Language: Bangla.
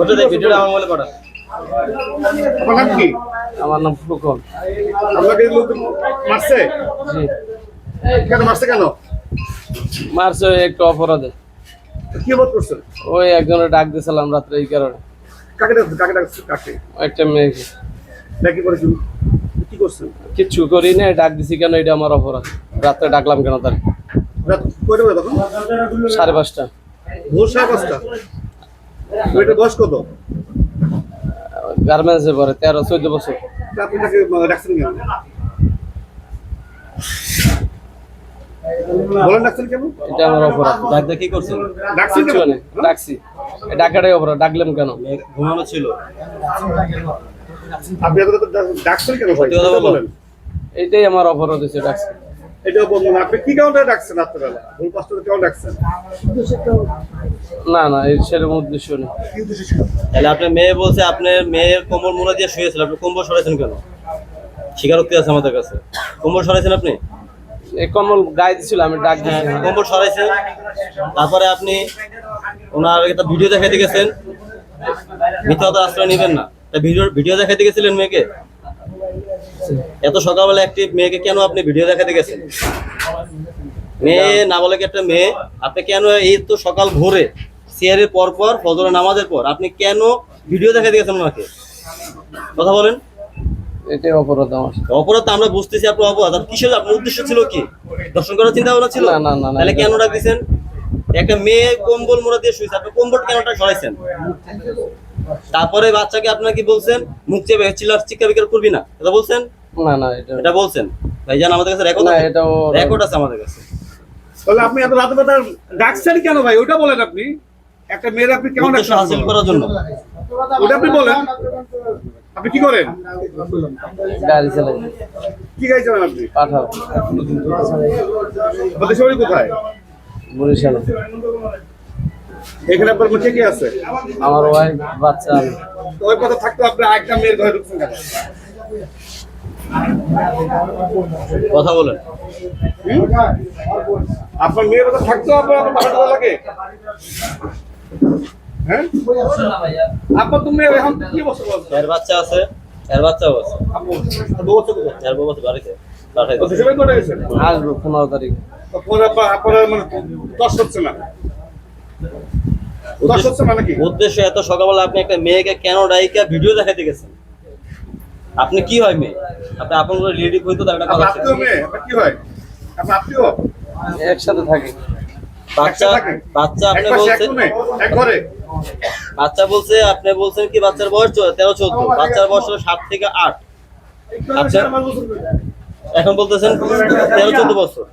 ওটা দেখ ভিডিওটা আমার মোবাইলে পাঠা আপনার নাম কি? আমার নাম ফুকন। আপনাকে লোক মারছে? জি। কেন মারছে কেন? মারছে ওই একটু অপরাধে। কি ওই একজনের ডাক দিয়েছিলাম রাত্রে এই কারণে। কাকে ডাকছেন কাকে ডাকছেন কাকে? একটা মেয়েকে। কি করছেন কিচ্ছু করি না ডাক দিছি কেন এটা আমার অপরাধ। রাত্রে ডাকলাম কেন তার? রাত কয়টা তখন? সাড়ে পাঁচটা। ভোর সাড়ে পাঁচটা। বয়স কত? গার্মেন্টসে পরে তেরো চোদ্দ বছর। আপনি তাকে কেন? বলেন ডাকছেন কেন? এটা আমার অপরাধ। কি করছেন? ডাকছেন কিচ্ছু কেন ডাকছি। ডাকাটাই অপরাধ ডাকলাম কেন? ঘুমানো ছিল। আপনি এত ডাকছেন কেন ভাই? সত্যি কথা এটা বলো। বলেন। এইটাই আমার অপরাধ হয়েছে ডাকছি এটা বলুন আপনি কি কারণে ডাকছেন রাত্রেবেলা? ভোর পাঁচটা কেন ডাকছেন? না না এই সেরকম উদ্দেশ্য নেই। তাহলে আপনার মেয়ে বলছে আপনার মেয়ের কোমর মোড়া দিয়ে শুয়েছিল আপনি কোমর সরাইছেন কেন? স্বীকারোক্তি আছে আমাদের কাছে। কোমর সরাইছেন আপনি? এই কমল গায়ে দিছিল আমি ডাক দিছি। হ্যাঁ সরাইছেন তারপরে আপনি ওনার একটা ভিডিও দেখাইতে গেছেন। মিথ্যাতে আশ্রয় নেবেন না। ভিডিও ভিডিও দেখাইতে গেছিলেন মেয়েকে? এত সকালবেলা একটি মেয়েকে কেন আপনি ভিডিও দেখাতে গেছেন? মেয়ে না বলে কি একটা মেয়ে? আপনি কেন এই তো সকাল ভোরে সিয়ারের পর পর ফজরের নামাজের পর আপনি কেন ভিডিও দেখাতে গেছেন ওনাকে? কথা বলেন। এটাই অপরাধ আমার। অপরাধ আমরা বুঝতেছি আপনার অপরাধ। আর কিসের আপনার উদ্দেশ্য ছিল কি? দর্শন করার চিন্তা ভাবনা ছিল? না, না, না, না। তাহলে কেন ডাক একটা মেয়ে কম্বল মোড়া দিয়ে শুয়েছে আপনি কম্বল কেনটা সরাইছেন? তারপরে বাচ্চাকে আপনার কি বলছেন? মুখ চেপে চিল্লার চিৎকার বিকার করবি না? এটা বলছেন? না না এটা এটা বলছেন। ভাই ভাইজান আমাদের কাছে রেকর্ড না আছে? এটাও রেকর্ড আছে আমাদের কাছে। তাহলে আপনি এত রাতে বেলা ডাকছেন কেন ভাই? ওটা বলেন আপনি। একটা মেয়ের আপনি কেমন উদ্দেশ্য হাসিল করার জন্য। ওটা আপনি বলেন। আপনি কি করেন? গাড়ি চালাই। কি গাড়ি চালান আপনি? পাঠাও। আমাদের শরীর কোথায়? বরিশালে। এখানে আপনার কে কে আছে? আমার ওয়াইফ বাচ্চা ওই কথা থাকতো আপনি একটা মেয়ের ঘরে ঢুকছেন কেন? কথা বলেন। আপনার মেয়ের কথা থাকতো আপনার আপনার বাসা টাকা লাগে? হ্যাঁ? আপনার তো মেয়ে এখন কি বছর বলছে এর বাচ্চা আছে এর বাচ্চাও আছে আপু বছর এর বউ আছে বাড়িতে আসব পনেরো তারিখে। আপনার আপনার মানে দশ হচ্ছে না। উদ্দেশ্য এত সকালবেলা আপনি একটা মেয়েকে কেন ডাইকা ভিডিও দেখাতে গেছেন আপনি কি হয় মেয়ে আপনি আপন করে রিলেটিভ হইতো তার একটা কথা কি হয় আত্মীয় একসাথে থাকি বাচ্চা বাচ্চা আপনি বলছেন এক ঘরে বাচ্চা বলছে আপনি বলছেন কি বাচ্চার বয়স তেরো চোদ্দ বাচ্চার বয়স হলো সাত থেকে আট আচ্ছা। এখন বলতেছেন তেরো চোদ্দ বছর